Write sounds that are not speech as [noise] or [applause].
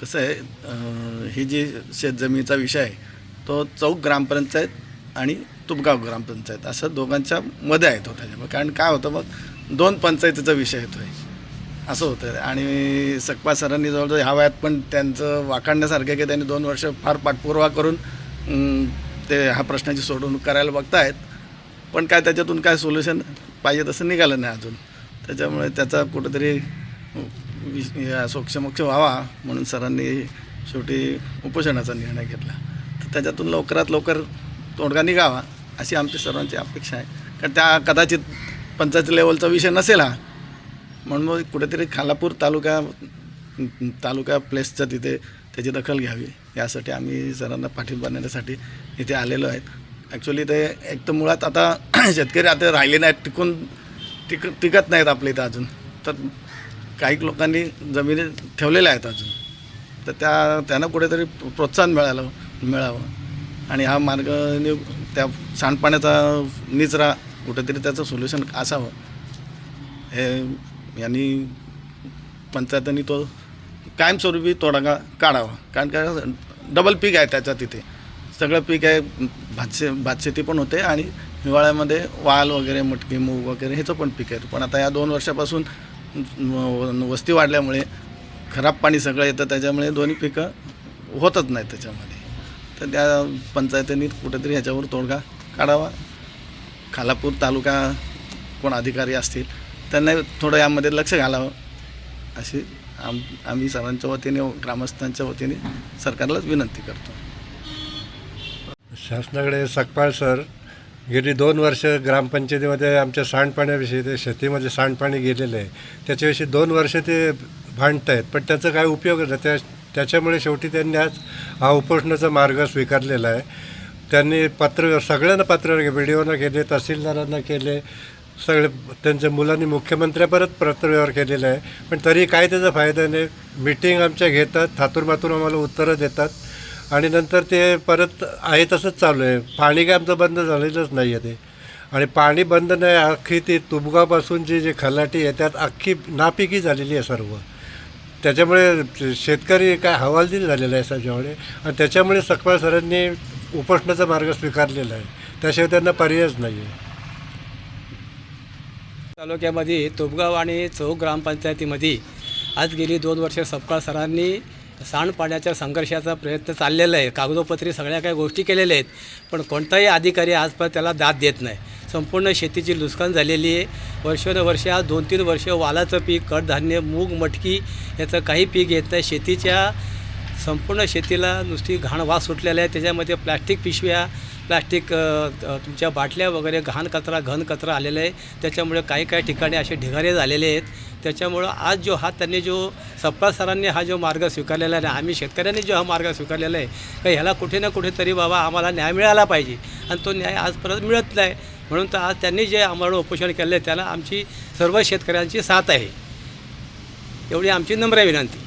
कसं आहे ही जी शेतजमिनीचा विषय आहे तो चौक ग्रामपंचायत आणि तुपगाव ग्रामपंचायत असं दोघांच्या मध्ये आहेत तो त्याच्यामुळे. कारण काय होतं मग दोन पंचायतीचा विषय येतो आहे असं होतं आणि सकपा सरांनी जवळजवळ ह्या वयात पण त्यांचं वाखाणण्यासारखं की त्यांनी दोन वर्ष फार पाठपुरावा करून ते ह्या प्रश्नाची सोडवणूक करायला बघतायत. पण काय त्याच्यातून काय सोल्युशन पाहिजे तसं निघालं नाही अजून. त्याच्यामुळे त्याचा कुठंतरी विश- या सोक्षमोक्ष व्हावा म्हणून सरांनी शेवटी उपोषणाचा निर्णय घेतला. तर त्याच्यातून लवकरात लवकर तोडगा निघावा अशी आमची सर्वांची अपेक्षा आहे. कारण त्या कदाचित पंचायत लेवलचा विषय नसेल हा. म्हणून मग कुठेतरी खालापूर तालुका तालुका प्लेसच्या तिथे त्याची दखल घ्यावी. यासाठी आम्ही सरांना पाठिंबा देण्यासाठी इथे आलेलो आहेत. ॲक्च्युली ते एक तर मुळात आता [clears throat] शेतकरी आता राहिले नाहीत. टिकून टिक टिकत नाहीत आपल्या इथं अजून. तर काही लोकांनी जमिनी ठेवलेल्या आहेत अजून. तर त्या त्यांना कुठेतरी प्रोत्साहन मिळालं मिळावं. आणि हा मार्ग त्या सांडपाण्याचा निचरा कुठेतरी त्याचं सोल्युशन असावं. हे यांनी पंचायतांनी तो कायमस्वरूपी तोडगा काढावा. कारण का डबल पीक आहे त्याचा तिथे. सगळं पीक आहे भातशे भातशेती पण होते आणि हिवाळ्यामध्ये वाल वगैरे मटकी मूग वगैरे ह्याचं पण पीक आहे. पण आता या दोन वर्षापासून वस्ती वाढल्यामुळे खराब पाणी सगळं येतं त्याच्यामुळे दोन्ही पिकं होतच नाहीत त्याच्यामध्ये. तर त्या पंचायतींनी कुठेतरी ह्याच्यावर तोडगा काढावा. खालापूर तालुका कोण अधिकारी असतील त्यांना थोडं यामध्ये लक्ष घालावं. अशी आम आम्ही सर्वांच्या वतीने ग्रामस्थांच्या वतीने सरकारलाच विनंती करतो. शासनाकडे सकपाळ सर गेली दोन वर्ष ग्रामपंचायतीमध्ये आमच्या सांडपाण्याविषयी ते शेतीमध्ये सांडपाणी गेलेलं आहे. त्याच्याविषयी दोन वर्ष ते भांडत आहेत. पण त्याचा काय उपयोग नाही. त्या त्याच्यामुळे शेवटी त्यांनी आज हा उपोषणाचा मार्ग स्वीकारलेला आहे. त्यांनी पत्र सगळ्यांना पत्र बी डी ओना केले तहसीलदारांना केले सगळे त्यांच्या मुलांनी मुख्यमंत्र्यापर्यंत पत्रव्यवहार केलेला आहे. पण तरी काय त्याचा फायदा नाही. मिटिंग आमच्या घेतात थातूरमातूर आम्हाला उत्तरं देतात. आणि नंतर ते परत आहे तसंच चालू आहे. पाणी काय आमचं बंद झालेलंच नाही आहे ते. आणि पाणी बंद नाही अख्खी ती तुबगावपासून जी जी खलाटी आहे त्यात अख्खी नापिकी झालेली आहे सर्व. त्याच्यामुळे शेतकरी काय हवालदिल झालेला आहे सध्यामुळे आणि त्याच्यामुळे सकपाळ सरांनी उपोषणाचा मार्ग स्वीकारलेला आहे. त्याशिवाय त्यांना पर्यायच नाही आहे तालुक्यामध्ये तोपगाव आणि चौक ग्रामपंचायतीमध्ये आज गेली दोन वर्ष सपकाळ सरांनी सांडपाण्याच्या संघर्षाचा प्रयत्न चाललेला आहे. कागदोपत्री सगळ्या काही गोष्टी केलेल्या आहेत पण कोणताही अधिकारी आजपर्यंत त्याला दाद देत नाही. संपूर्ण शेतीची नुकसान झालेली आहे. वर्षानुवर्ष आज दोन तीन वर्ष वालाचं पीक कडधान्य मूग मटकी याचं काही पीक येत नाही. शेतीच्या संपूर्ण शेतीला नुसती घाण वास सुटलेला आहे. त्याच्यामध्ये प्लॅस्टिक पिशव्या प्लॅस्टिक तुमच्या बाटल्या वगैरे घाण कचरा घन कचरा आलेला आहे. त्याच्यामुळे काही काही ठिकाणी असे ढिगारे झालेले आहेत. त्याच्यामुळं आज जो हा त्यांनी जो सप्पा सरांनी हा जो मार्ग स्वीकारलेला आहे आम्ही शेतकऱ्यांनी जो हा मार्ग स्वीकारलेला आहे का ह्याला कुठे ना कुठेतरी बाबा आम्हाला न्याय मिळाला पाहिजे. आणि तो न्याय आज परत मिळत नाही. म्हणून तर आज त्यांनी जे आम्हाला उपोषण केलं आहे त्याला आमची सर्व शेतकऱ्यांची साथ आहे. एवढी आमची नम्र विनंती.